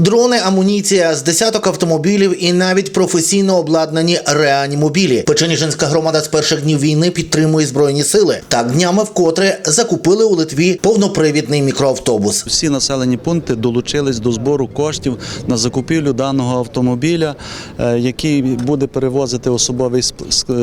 Дрони, амуніція з десяток автомобілів і навіть професійно обладнані реанімобілі. Печеніжинська громада з перших днів війни підтримує збройні сили. Так днями вкотре закупили у Литві повнопривідний мікроавтобус. Всі населені пункти долучились до збору коштів на закупівлю даного автомобіля, е, який буде перевозити особовий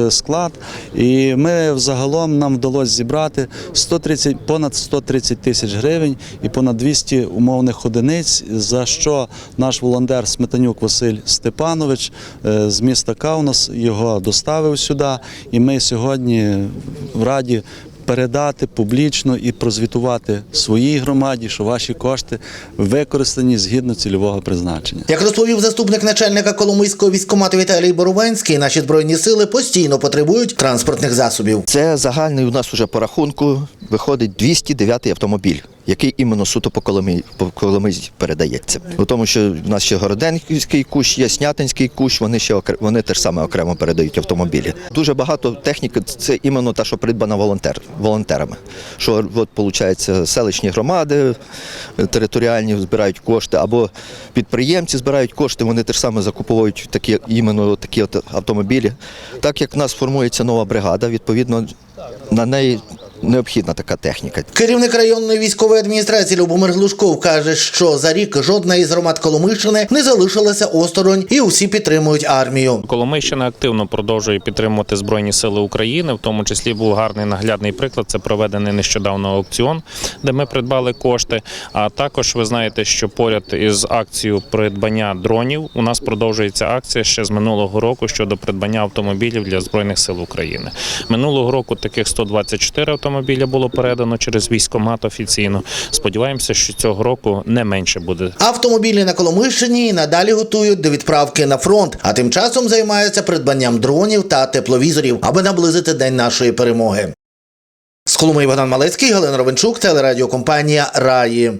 склад. І ми взагалом нам вдалося зібрати 130, понад 130 тисяч гривень і понад 200 умовних одиниць, за що наш волонтер Сметанюк Василь Степанович е, з міста Каунас його доставив сюди. І ми сьогодні в раді передати публічно і прозвітувати своїй громаді, що ваші кошти використані згідно цільового призначення. Як розповів заступник начальника Коломийського військкомату Віталій Боровенський, наші збройні сили постійно потребують транспортних засобів. Це загальний у нас уже по рахунку виходить 209 автомобіль, який іменно суто по Коломиї, по Коломиї передається. У тому, що в нас ще Городенський кущ є, Снятинський кущ, вони ще окр- вони теж саме окремо передають автомобілі. Дуже багато техніки це іменно та, що придбана волонтер, волонтерами. Що от виходить, селищні громади е, територіальні збирають кошти, або підприємці збирають кошти, вони теж саме закуповують такі іменно такі от автомобілі. Так як в нас формується нова бригада, відповідно на неї необхідна така техніка. Керівник районної військової адміністрації Любомир Глушков каже, що за рік жодна із громад Коломийщини не залишилася осторонь, і усі підтримують армію. Коломийщина активно продовжує підтримувати Збройні Сили України. В тому числі був гарний наглядний приклад. Це проведений нещодавно аукціон, де ми придбали кошти. А також ви знаєте, що поряд із акцією придбання дронів у нас продовжується акція ще з минулого року щодо придбання автомобілів для збройних сил України. Минулого року таких 124 автомобіля було передано через військомат офіційно. Сподіваємося, що цього року не менше буде Автомобілі на Коломищині надалі готують до відправки на фронт, а тим часом займаються придбанням дронів та тепловізорів, аби наблизити день нашої перемоги. З Коломиї Богдан Малецький, Галина Ровенчук, телерадіокомпанія Раї.